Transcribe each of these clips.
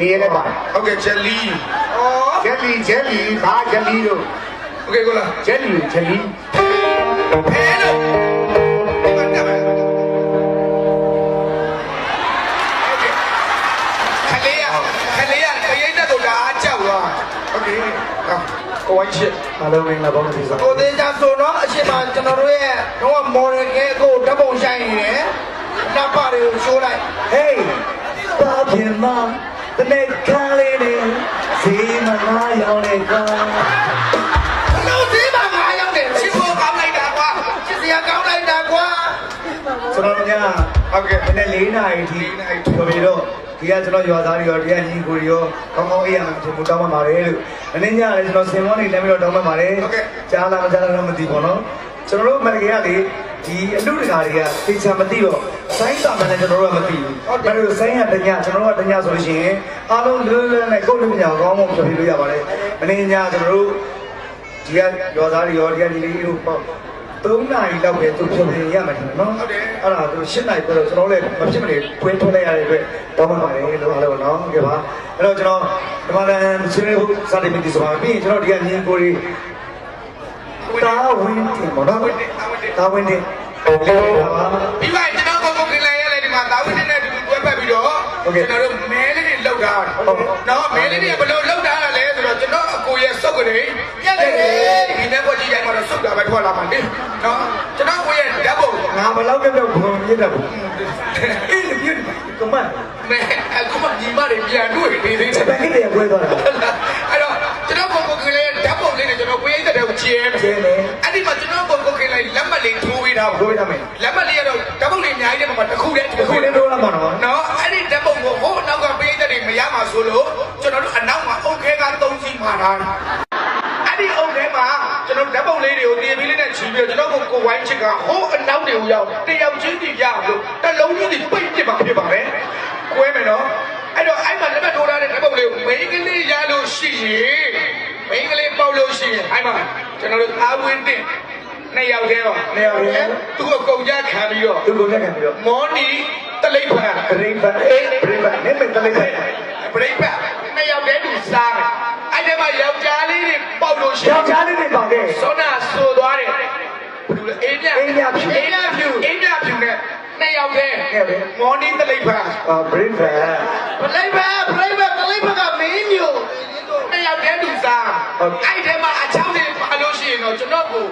နေရဲပါ ဟုတ်ကဲ့ချက်လီဩ ဂျယ်လီဂျယ်လီဘာဂျယ်လီတို့ โอเคကိုလား ဂျယ်လီဂျယ်လီ ဖဲလို့ဒီမှာတက်မယ်ခလေးရခလေးရခရိတ်တဲ့ကိုဒါအားကြောက်သွားโอเคကိုဝိုင်းချစ် အားလုံးမင်္ဂလာပါလို့ပြော ကိုသေးချာဆိုတော့အရှင်မကျွန်တော်တို့ရဲ့တော့မော်ဒယ်ကဲကိုဓာတ်ပုံဆိုင်နေတယ်နပ်ပါတွေကိုရှိုးလိုက် ဟေးဘာဖြစ်မ တနေ့ခါလေးနေစီမလာရောက်နေကောလို့သေးပါငါရောက်တယ်ချစ်ဖို့ကောင်းလိုက်တာကွာချစ်စရာကောင်းလိုက်တာကွာကျွန်တော်တို့ညဟုတ်ကဲ့မနေ့၄နာရီထိပြောပြီးတော့ဒီကကျွန်တော်ရွာသားတွေရောဒီကညီကိုတွေရောကောင်းကောင်းအေးရမှာထင်ဖို့တောင်းပန်ပါတယ်လို့မနေ့ညလည်းကျွန်တော်စင်မောနေတက်ပြီးတော့တောင်းပန်ပါတယ်ကြားလာမကြားလာတော့မသိဘူးနော်ကျွန်တော်တို့မန္တလေးကလေ ဒီအလူတကာတွေကသိချာမသိတော့ဆိုင်းတာမှလည်းကျွန်တော်တို့ကမသိဘူး။ဒါလို့ဆိုင်းရတညကျွန်တော်တို့ကတညဆိုလို့ရှိရင်အားလုံးလွယ်လွယ်နဲ့ကိုယ်လူညာကောင်းကောင်းပြောပြလို့ရပါတယ်။မနေ့ညကျွန်တော်တို့ဒီကရွာသားတွေရောဒီကညီလေးတို့ပေါ့၃နာရီလောက်ပဲသူပြောပြရမှာတယ်နော်။ဟုတ်တယ်။အဲ့ဒါသူ၈နာရီတော့ကျွန်တော်လည်းမဖြစ်မနေတွင်းထွက်လိုက်ရတဲ့အတွက်တောင်းပန်ပါတယ်လို့အားလုံးနော်။ဟုတ်ကဲ့ပါ။အဲ့တော့ကျွန်တော်ဒီမှာလည်းဆွေးနွေးဖို့စတင်ပြီဆိုပါပြီးရင်ကျွန်တော်ဒီကညီကိုတွေ တာဝင်းတင်ပေါ့နော်။တာဝင်းတင်လေးပါပါပြီးပါကျွန်တော်ကိုကိုကလေးရလေဒီမှာတာဝင်းနဲ့တူတူတွဲပတ်ပြီးတော့ကျွန်တော်တို့မဲလေးတွေလောက်တာနော်မဲလေးတွေဘယ်လိုလောက်တာလဲဆိုတော့ကျွန်တော်အကိုရဲ့စုပ်ကနေပြက်တယ်ဒီနေ့ပေါ်ကြည့်ရမှာတော့စုပ်တာပဲထွက်လာမှာလေနော်ကျွန်တော်ကိုရဲ့ဓာတ်ပုံငါဘလောက်ကြောက်ဘုံမြစ်တယ်ဘူးအေးလေပြည့်ကမန်မဲအခုမှညီမတွေပြန်တွေ့နေသေးတယ်စပန်ကီတည်းကွဲသွားတာ အဲ့တော့ကျွန်တော်ကိုကိုကလေးဓာတ်ပုံလေးနဲ့ကျွန် တော်ကိုရိတ်တဲ့ကိုကျဲမယ်ကျဲတယ်အဲ့ဒီမှာကျွန်တော်ကိုကိုကလေးလက်မှတ်လေးထိုးပေးထားပါထိုးပေးထားမယ်လက်မှတ်လေးကတော့ဓာတ်ပုံလေးအများကြီးတဲ့မှာတစ်ခုတည်းဒီခုလေးတော့လာမှာနော်နော်အဲ့ဒီဓာတ်ပုံကိုဟိုအနောက်ကပေးတဲ့တွေမရမှာဆိုလို့ကျွန်တော်တို့အနောက်မှာအုတ်ခဲကသုံးစီမှာထားတာအဲ့ဒီအုတ်ခဲမှာကျွန်တော်ဓာတ်ပုံလေးတွေကိုတင်ပြီးလေးနဲ့ချီပြီးတော့ကျွန်တော်ကိုကိုဝိုင်းချစ်ကဟိုအနောက်တွေကိုရောက်တယောက်ချင်းတည်ရအောင်လို့တစ်လုံးချင်းတည်ပိတ်ပြစ်ပါဖြစ်ပါပဲကွဲမယ်နော်အဲ့တော့အဲ့မှာလက်မှတ်ထိုးထားတဲ့ဓာတ်ပုံလေးကိုမိန်းကလေးရလို့ရှိရင်မိန်းကလေးပေါက်လို့ ရှိရင်အဲ့မှာကျွန်တော်တို့သားဝင်းတင်နှစ်ယောက်တည်းပါနေရာရင်းသူ့ကိုကုန်ကြခံပြီးတော့သူ့ကိုလက်ခံပြီးတော့မော်နီတလိပ်ဖန်ပရိပတ်အေးပရိပတ်နေမဲ့တလေးပဲပြိပတ်နှစ်ယောက်တည်းသူစားတယ်အဲ့ဒီမှာယောက်ျားလေးတွေပေါက်လို့ရှိယောက်ျားလေးတွေပါခဲ့စောနာဆိုသွားတယ်ဘယ်လိုလဲအေးမြအေးမြဖြူအေးမြဖြူအေးမြဖြူနဲ့နှစ်ယောက်တည်းခဲ့ပဲမော်နီတလိပ်ဖန်အာပရိပတ်ပလိုက်ပဲပလိုက်ပဲပလိုက်ပဲကမင်းမျိုးနှစ် ယောက်တည်းသူစားအဲ့ဒီမှာအချောင်းလေးပါလို့ရှိရင်တော့ကျွန်တော်ကို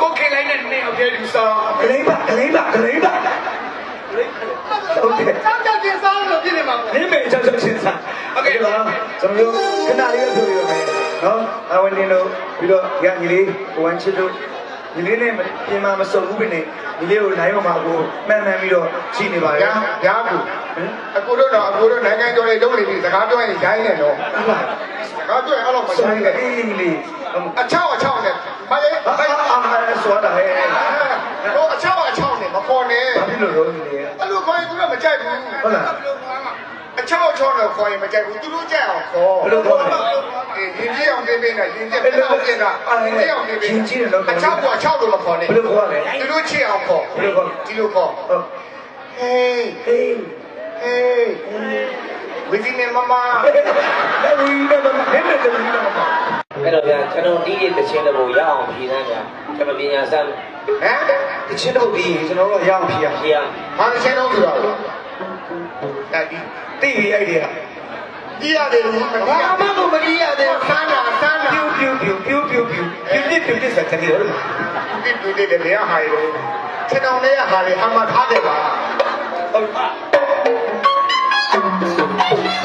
ကိုခင်လိုက်တဲ့နှစ်ယောက်တည်းသူစားကလေးပါကလေးပါကလေးပါဟုတ်ကဲ့တောက်တောက်ကျင်းစားလို့ပြည့်နေမှာပေါ့နေမဲ့ကြောက်ကြောက်ချင်းစားဟုတ်ကဲ့ပါကျွန်တော်တို့ခဏလေးဆိုရမယ်နော်အဝန်နေလို့ပြီးတော့ရညီလေးကိုဝမ်းချစ်တို့ညီလေးနဲ့ပြင်မာမစုံဘူးပဲနဲ့ညီလေးကိုနိုင်မှာကိုမှန်မှန်ပြီးတော့ရှိနေပါရဲ့ညာညာကူအခုတို့တော့အခုတို့နိုင်ငံကျော်လေးလုံးနေပြီစကားပြောရင်ရိုင်းနေတော့ ဟုတ်ပါစကားပြောရင်အဲ့လိုမဆိုရိုင်းရင်နဲ့အေးညီလေးအချောက်အချောက်နဲ့မလေးအာအာဆိုတာဟဲ့ဟိုအချောက်အချောက်နဲ့မခေါ်နဲ့ဘာဖြစ်လို့လုံးနေလဲအဲ့လိုခေါ်ရင်သူကမကြိုက်ဘူးဟုတ်လားအချောက်အချောက်နဲ့ခေါ်ရင်မကြိုက်ဘူးသူတို့ကြိုက်အောင်ခေါ်ဘယ်လိုခေါ်လဲရင်ကြီးအောင်ပြင်ပြင်နဲ့ရင်ကြီးပြင်အောင်ပြင်တာရင်ကြီးအောင်ပြင်ပြင်အချောက်ကအချောက်လို့မခေါ်နဲ့ဘယ်လိုခေါ်လဲသူတို့ချစ်အောင်ခေါ်ဘယ်လိုခေါ်ဒီလိုခေါ်ဟုတ်ဟေးဟေးဟေး ဝီစီနဲ့မမအဲ့ဝီနဲ့မမနဲ့နဲ့ဝီနဲ့မမအဲ့တော့ဗျာကျွန်တော်ဒီရဲ့တခြင်းတော့ရအောင်ဖြေသားဗျာကျွန်တော်ပညာစမ်းဟမ်တခြင်းတော့ဒီကျွန်တော်တို့ရအောင်ဖြေရဖြေရဟာတခြင်းတော့ဆိုတော့အဲ့ဒီတိရအဲ့ဒီကကြည့်ရတယ်ဘာမှမကြည့်ရတယ်ဆန်းတာဆန်းတာပြူပြူပြူပြူပြူပြူပြူပြစ်ပြစ်စက်တယ်ရောဒီဒူဒီတဲ့ရဟာရောကျွန်တော်လည်းဟာလေအမှတ်ထားတယ်ပါဟုတ်ပါ န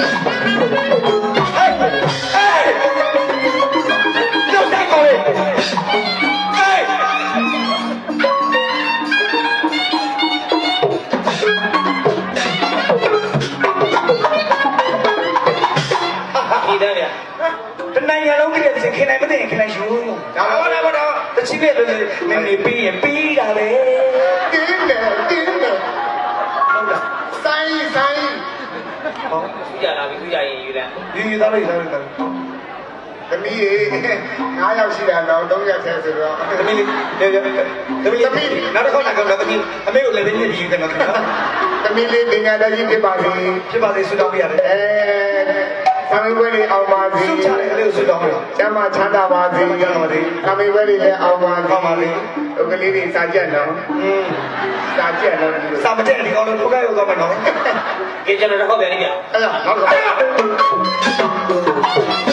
ိုင်ငံလုံးကလေးစခင်နိုင်မသိရင်ခင်နိုင်ယူဒါတော့ဒါတော့တချင်းပဲနေနေပြီးရင်ပြီးတာပဲတင်းတယ်တင်းတယ်ဟုတ်လားဆိုင်ဆိုင် ဟောသူကြလာပြီသူကြရင်ယူတယ်ယူယူသားလိုက်သားလိုက်သားသမီးရေ9ယောက်ရှိတာတော့3ရက်ထဲဆိုတော့သမီးလေးသမီးလေးသမီးလေးနောက်တစ်ခေါက်လာကတော့သမီးအမေကိုလည်းပဲညှစ်ပြီးယူတယ်နော်သမီးလေးပညာတတ်ကြီးဖြစ်ပါစေဖြစ်ပါလေဆုတောင်းပေးရတယ်အဲ သမေဝဲလေးအောင်ပါစေစုချတယ်ကလေးကိုဆွတောင်းတယ်ကျမ်းမာချမ်းသာပါစေကျမ်းမာချမ်းသာပါစေသမေဝဲလေးလည်းအောင်ပါအောင်ပါစေဥက္ကလေးတွေစာကြက်နော်อืมစာကြက်နော်ဒီလိုစာမတက်ဒီကောင်တော့ဒုက္ခရောက်သွားမယ်နော်ကဲကျွန်တော်တော့ဟောပြန်လိမ့်မယ်အဲ့ဒါနောက်တ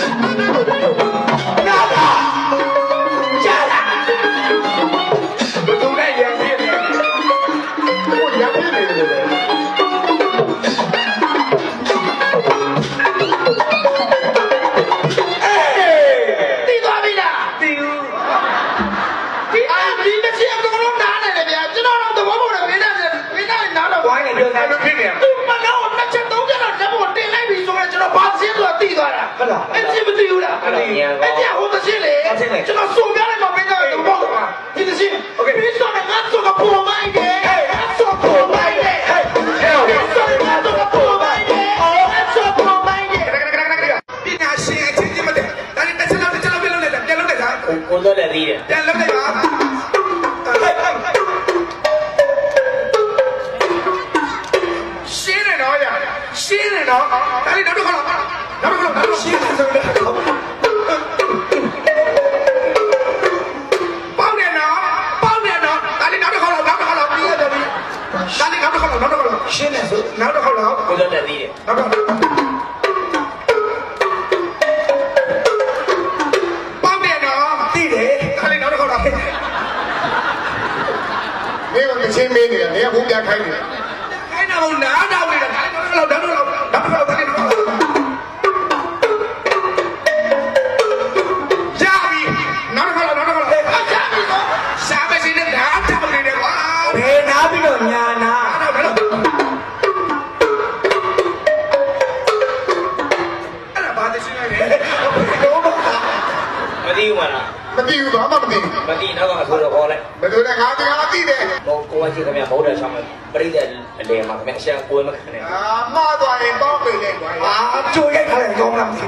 မသိဘူးမသိတော့ကအဆိုတော့ခေါ်လိုက်ဘယ်လိုလဲငါတရားသိတယ်ဟိုကိုဝချင်းခင်ဗျမဟုတ်တယ်ဆောင်မယ်ပြိတ္တအလေမှာခင်ဗျအရှံကိုယ်မခံနဲ့အာမှားသွားရင်ပေါင်းပေလိုက်ကွာအာကြိုရိုက်ထားတယ်ကောင်းလားမသိ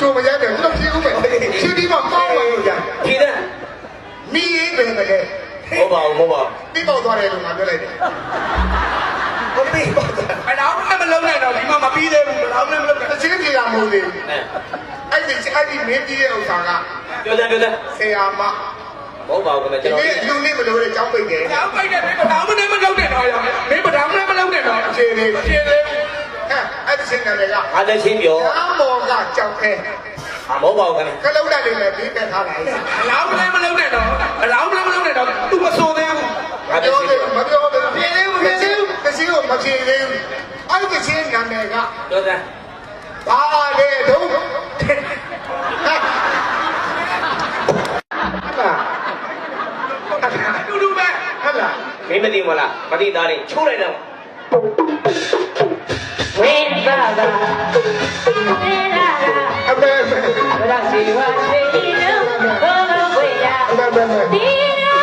ကျုံမရတဲ့ကျွန်တော်ဖြေဦးမယ်ဖြေပြီးမှပေါင်းဝင်ကြဖြေတဲ့မိရေးပဲမလဲဟုတ်ပါဘူးဟုတ်ပါဘူးပြီးပေါက်သွားတယ်လို့ငါပြောလိုက်တယ်ဘူးမသိပါဘူးအဲ့တော့မလုံးနဲ့တော့ဒီမှာမပြီးသေးဘူးဘယ်တော့မှမလုံးနဲ့တချင်းပြေတာမဟုတ်သေးဘူးအဲအဲ့ဒီအဲ့ဒီမင်းပြီးတဲ့ဥစ္စာက ပြောတယ်ပြောတယ်ဆရာမဟုတ်ပါဘူးခင်ဗျဒီကျွန်တော်နေ့လူနေမလို့တဲ့ကြောင်းပိတ်တယ်။နောက်ပိုက်တယ်မင်းမတော်မနဲ့မလုံးနဲ့တော့ရ။မင်းမတော်မနဲ့မလုံးနဲ့တော့အခြေအနေရှင်းသေးဟဲ့အဲ့ဒီစင်တယ်ကအားလည်းချင်းပြောအမောကကြောက်ခဲအမဟုတ်ပါဘူးခင်ဗျကလုံးတက်နေလေပြီးပဲထားလိုက်။အလောင်းမနဲ့မလုံးနဲ့တော့အလောင်းမနဲ့မလုံးနဲ့တော့သူမဆိုသေးဘူးအားလည်းပြောချင်းတယ်ပြောမပြောဘူးဖြေသေးဘူးဖြေသေးဘူးတချင်းကိုမဖြေသေးဘူးအဲ့ဒီချင်းနာမည်ကပြောတယ်ဘာလဲတော့ဟာ ။တူတူပဲ ဟလာ မင်းမသိမလားမသိသားလေးချိုးလိုက်တော့ဝိဘာဘာဝိလာအမေအမေလာစီဝါစီနိုဘောဝိလာအမေအမေ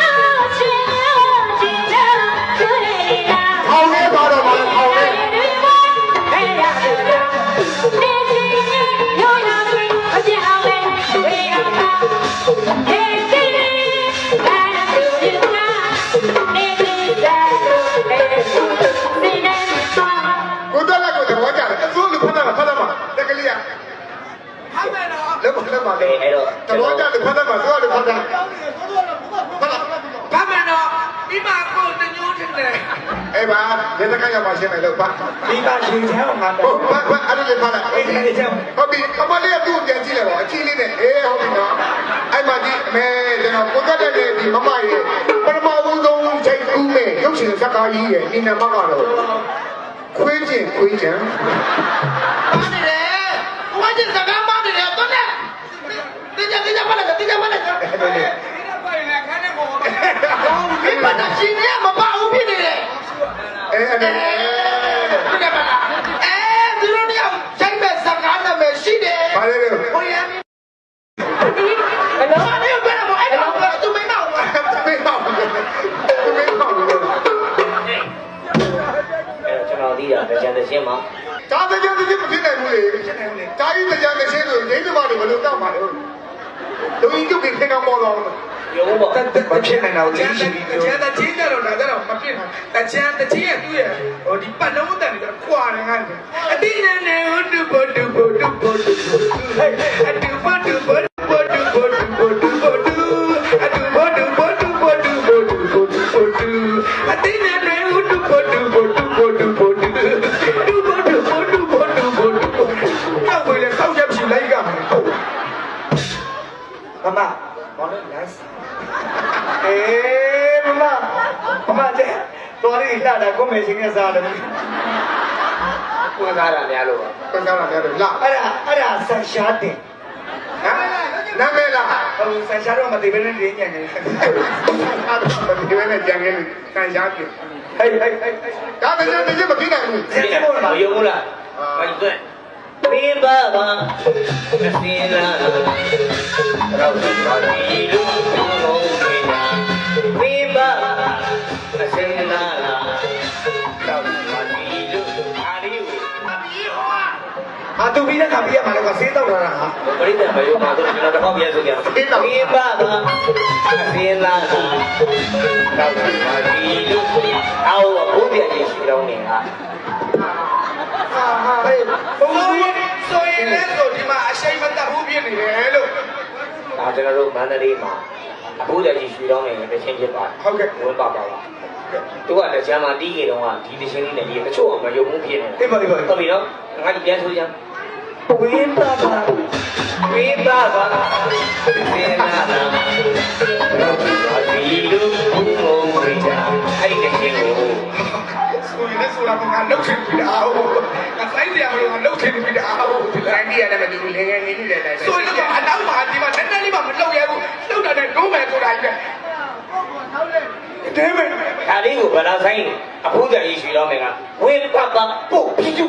လက်မလက်မအဲအဲ့တော့သဘောကျတယ်ဖတ်တာမှာစိုးလူဖတ်တာဖတ်တာ။ဘာမယ်နော်ဒီမှာကိုတညိုးတင်တယ်အဲ့ပါလက်တကရပါရှင်းမယ်လို့ပါဒီပါရှင်ချမ်းအောင်ငါဟုတော့တ်ပါပါအဲ့ဒါလေးဖတ်လိုက်အေးဒီချမ်းဟုတ်ပြီအမလေးကသူ့ကိုပြန်ကြည့်လိုက်ပါအကြီးလေးနဲ့အေးဟုတ်ပြီနော်အဲ့မှာဒီအမေကျွန်တော်ကိုတက်တဲ့ဒီမမရဲ့ပထမဦးဆုံးချိန်ကူးမဲ့ရုပ်ရှင်ဇာတ်ကားကြီးရဲ့ဒီနံပါတ်ကတော့ခွေးချင်းခွေးချမ်းပါနေတယ်။ဝါကျင်စကားမနေတယ်တော့နဲ့။တင်းကြတင်းကြ မလိုက်တင်းကြမလိုက်။ဒီတော့ပိုင်နဲ့ခါနဲ့ပေါ်ပါ။ဒီပတ်တာရှင်နေမပါဘူးဖြစ်နေတယ်အဲအဲ့ဒါ။ဟုတ်တယ်မလား။အဲဒီလိုမျိုးရိုက်မဲ့စကားနာမည်ရှိတယ်ဘာလဲလဲ။ဟိုရမ်းဘယ်လိုဘာလဲဘယ်လိုအဲ့တော့သူမင်းတော့မေးပါဦးမေးပါဦးအဲ့တော့ကျွန်တော်သိတာတကြံတချင်းမှာဒါတကြံတကြံမဖြစ်နိုင်ဘူးလေဖြစ်နိုင်ဘူးလေဒါကြီးတကြံတချင်းဆိုဒိဋ္ဌိမတွေဘယ်လိုတောက်ပါလဲ 等于就比天刚包了。有我。但但不骗人了，我真心的。但现在今天了，那在了不骗人，但现在今天对，哦，你办那么大，你这夸人家的，啊，你那那我都不都不都不都不，啊，都。 မမဘာလို့ nice အေးမမမမတဲ့တော်ရီလှတာကိုမေရှင်ကစားတယ်ကိုယ်စားတာများလို့ပါကိုယ်စားတာများလို့လှအဲ့ဒါအဲ့ဒါဆန်ရှားတင်နာမည်လားနာမည်လားဟိုဆန်ရှားတော့မသိဘဲနဲ့နေညံနေတယ်မသိဘဲနဲ့ကြံနေတယ်ဆန်ရှားတင်ဟဲ့ဟဲ့ဟဲ့ဒါမင်းတည်းမပြီးနိုင်ဘူးမယုံဘူးလားဘာလို့လဲပေးပါပါမစင်လား တော့ဘာဒီလူအားရူအာတူပြီးတဲ့ခါပြီးရမှာလေကွာဆေးတော့လာတာဟာပရိသတ်မယုံပါတော့ကျွန်တော်တော့ပြန်ဆိုကြဘင်းပါပါအစင်းလာတော့ဘာဒီလူအော်ဘုရားကြီးရှိတော်နေတာဟာဟာဟေးဘုံဆိုလူရင်ဆိုရင်လည်းဆိုဒီမှာအရှိန်မတက်ဘူးဖြစ်နေတယ်လို့ ဒါကျွန်တော်တို့မန္တလေးမှာအဖိုးကြီးရွှေတော်နေတချင်းဖြစ်ပါတယ်ဟုတ်ကဲ့ဝင်ပါပါပါသူကတကြမ်းမှာတီးကြတော့ကဒီတချင်းလေးနဲ့ဒီတချို့အောင်မယုံဘူးဖြစ်နေတယ်အေးပါအေးပါဟုတ်ပြီနော်ငါဒီပြန်ဆိုကြဝင်းပါပါဝေးပါပါသေနာနာဒီလူဘုံဘုံဝိဒါ ဆိုရင်လည်းဆိုတာကငါလုတ်ချင်ပြီတာဟုတ်ငါဆိုင်တယ်မလို့ငါလုတ်ချင်ပြီတာဟုတ်ဒီလိုတိုင်းပြည်ရတယ်မတူဘူးလေငယ်နေနေတယ်တိုင်းဆိုရင်တော့အနောက်မှာဒီမှာနည်းနည်းလေးမှမလုတ်ရဘူးလုတ်တာနဲ့လုံးမယ်ဆိုတာကြီးပဲတဲမယ်ဒါလေးကိုဗလာဆိုင်အဖိုးကြီးရွှေတော်မယ်ကဝေးပါပါပုတ်ပြူ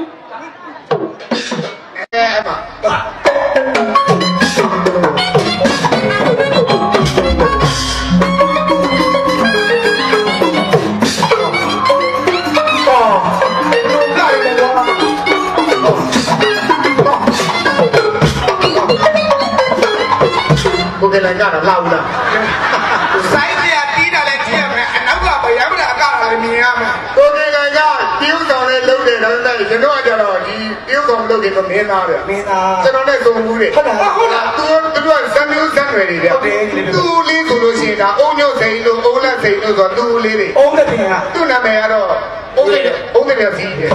င်လုပ်တယ်တော့မင်းသားဗျမင်းသားကျွန်တော်နဲ့သုံးဘူးလေဟုတ်လားဟုတ်လားသူသူကဇမီးဇမ်ရွယ်တွေဗျသူလေးဆိုလို့ရှိရင်ဒါအုံညုတ်စိန်လို့အုံလက်စိန်လို့ဆိုတော့သူလေးတွေအုံးတဲ့ပြင်ကသူ့နာမည်ကတော့အုံးလေးအုံးလေးစီးတယ်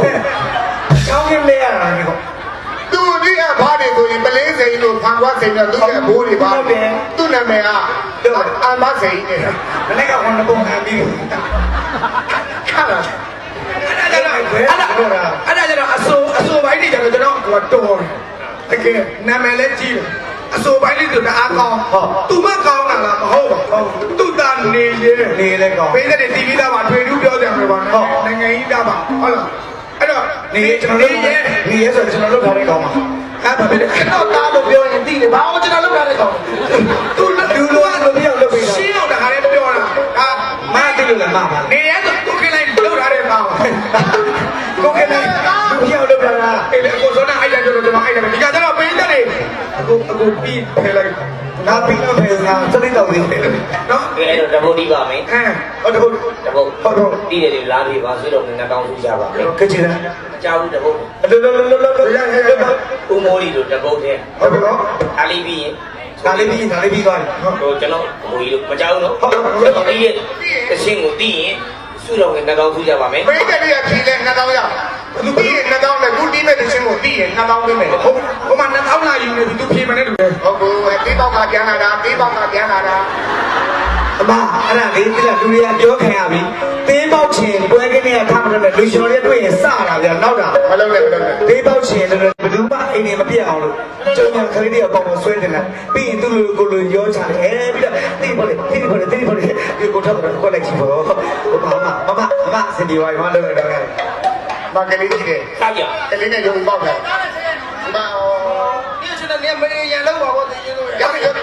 ချောင်းကင်းလဲရတာဒီကောသူဒီအဘားတွေဆိုရင်ပလင်းစိန်လို့ဖန်ခွားစိန်လို့သူ့ရဲ့ဘိုးတွေပါသူ့နာမည်ကအမစိန်နဲ့မနေ့ကဝန်ပုံခံပြီးခါလာအဲ့ဒါကြတော့အဲ့ဒါအဲ့ဒါကြတော့အစိုး အစိုးပိုင်းတွေကြတော့ကျွန်တော်ကတော်တယ်တကယ်နာမည်လည်းကြီးတယ်အစိုးပိုင်းလေးဆိုတအားကောင်းသူမကောင်းတာလားမဟုတ်ပါဘူးသူသားနေရဲနေလဲကောင်းပေးတဲ့တီဗီသားမှာတွေ့တူးပြောကြတယ်ပါနော်နိုင်ငံကြီးသားမှာဟုတ်လားအဲ့တော့နေကျွန်တော်တို့နေရဲဆိုကျွန်တော်တို့ထားတဲ့ကောင်းပါအဲ့ဘာဖြစ်လဲအဲ့တော့သားလို့ပြောရင်သိတယ်ဘာလို့ကျွန်တော်လုပ်တာလဲကောသူလူလိုအလိုပြောလုပ်ပေးတာရှင်းအောင်တခါလေးပြောတာဒါမတိလို့လည်းမပါနေရဲဆိုသူခင်းလိုက်လုပ်ထားတဲ့သားပါကိုကလ ည်းလူပြောက်လို့ပြောတာအဲ့လေကိုစောနာအဲ့ဒါပြောတော့ကျွန်တော်အဲ့ဒါဒီကကြတော့ပေးတယ်အခုအခုပြီးဖယ်လိုက်ငါပြီးတော့ဖေးငါစနေတော့သေးတယ်နော်ကဲတော့တပုတ်ဒီပါမယ်အဲဟုတ်တယ်ဟုတ်တပုတ်တီးတယ်လားပြီးပါဆွေးတော်ငါတောင်းစုကြပါမယ်ကချင်တယ်အကြောင်းတပုတ်လောလောလောလောလောဦးမိုးလီတို့တပုတ်တဲ့ဟုတ်ကဲ့နော်အားလေးပြီးရင်ဒါလေးပြီးဒါလေးပြီးသွားပြီဟိုကျွန်တော်ဟိုကြီးတို့မကြောက်တော့ကျွန်တော်ဒီရဲ့အရှင်းကိုတီးရင်ဆွေးတော်ငါတောင်းစုကြပါမယ်ပိတ်တယ်ရဖြေလဲ2000ရ သူပြီးရင်2000နဲ့ခုတီးမဲ့တဲ့ချင်းကိုတီးရင်2000ပေးမယ်ဟုတ်ဟိုမှာ2000လာယူနေပြီသူဖြေမနေတူတယ်ဟုတ်ဘူးတေးပေါက်ကပြန်လာတာတေးပေါက်ကပြန်လာတာအမအဲ့ဒါလေးတိလာလူတွေကပြောခံရပြီသေးပေါက်ချင်ပွဲကင်းတွေကထားမလို့လူလျှော်တွေတွေ့ရင်စတာဗျာနောက်တာမလုပ်နဲ့မလုပ်နဲ့သေးပေါက်ချင်လည်းဘယ်သူမှအိမ်နေမပြတ်အောင်လို့ကျုံညာခရီးတွေအပေါင်းကိုဆွဲတင်လာပြီးရင်သူ့လူကိုလူရောချတယ်အဲပြီးတော့တိပေါ်လေတိပေါ်လေတိပေါ်လေဒီကိုထောက်တော့ကိုလိုက်ကြည့်ပေါ့ဟိုမမမမမစင်ဒီဝိုင်မလို့တော့ မကလေးကြီးတယ်စားကြကလေးနဲ့ရုံပေါက်တယ်မအော်ဒီကျွန်တော်နေမရရလောက်ပါဘောသိရင်လို့ရပြီရပြီ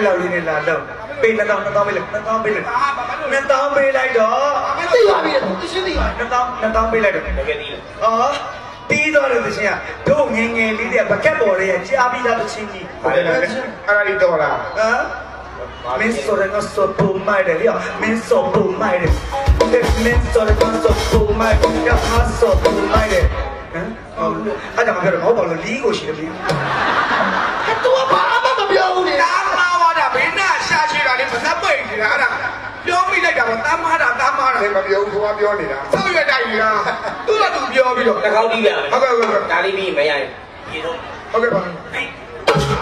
အဲ့လောက်လေးနဲ့လာတော့ပေး2000 2000ပေးလိုက်2000ပေးလိုက်2000ပေးလိုက်တော့မသိပါဘူးသူရှင်းသိပါ2000 2000ပေးလိုက်တော့တကယ်ဒီအော်ပြီးတော့တဲ့ချင်းကတို့ငငယ်လေးတွေကဘကက်ပေါ်လေးကြားပြီးသားတဲ့ချင်းကြီးဟုတ်တယ်အဲ့ဒါဒီတော့လားဟမ်မင်းစောရငါစောပူမိုက်တယ်လျာမင်းစောပူမိုက်တယ်မင်းစောရငါစောပူမိုက်တယ်ငါစောပူမိုက်တယ်ဟမ်ဟုတ်အဲ့ဒါမှပြောတော့ငါ့ဘောလုံးလီးကိုရှိတယ်ပြီသူကဘာမှမပြောဘူးလေ လေမသက်ပိတ်နေတာအဲ့ဒါပြောမိလိုက်တာပေါ့တာမာတာတာမာတာလည်းမပြောဘူးကိုကပြောနေတာဆောက်ရွက်တိုက်နေတာသူ့တော့သူပြောပြီးတော့တကောင်းတီးပြန်ဟုတ်ကဲ့ဟုတ်ကဲ့ဒါလေးပြီးမရရင်ပြေတော့ဟုတ်ကဲ့ပါ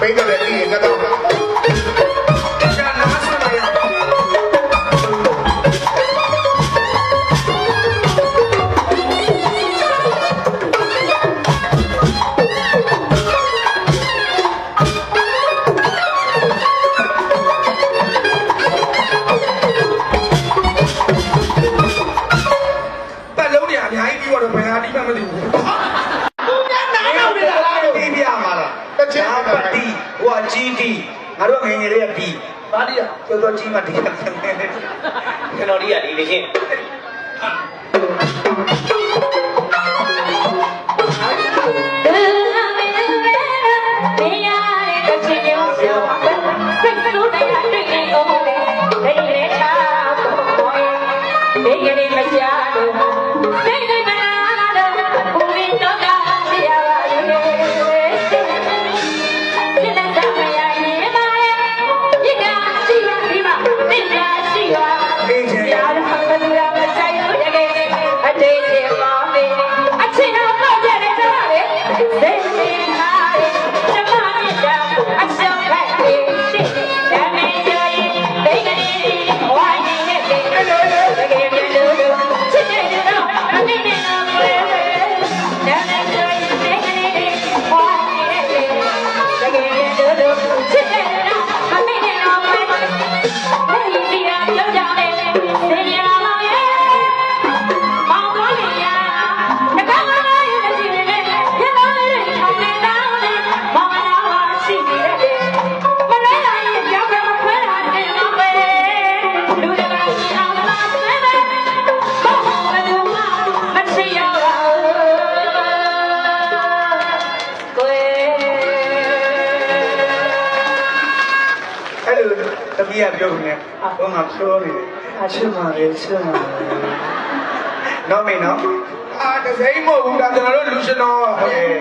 ပိတ်တယ်လည်းဒီကတော့ ကြီးမှတီးတယ်ကျွန်တော်ဒီကဒီလေးချင်းအဲ့ တပီးကပြောနေတယ်ဟိုငါပြောနေတယ်အချစ်မှာလေချစ်မှာနော်မင်းနော်အာတစိမ့်မဟုတ်ဘူးဒါကျွန်တော်တို့လူရှင်တော်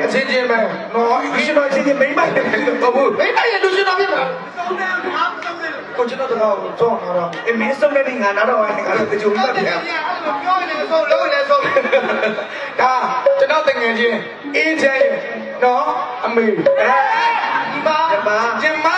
အချင်းချင်းပဲနော်ဒီရှင်တော်ချင်းချင်းမိမ့်ပါလေဟုတ်ဘူးမိမရဲ့လူရှင်တော်ပြပါကိုကျွန်တော်တော့တော့တော့တော့အမင်းဆုံးတဲ့ငါနားတော့ငါတို့ကြုံရပြန်ပြောနေဆိုလုံးနေဆိုဒါကျွန်တော်တငယ်ချင်းအေးချဲနော်အမေအဲဒီမှာဒီမှာ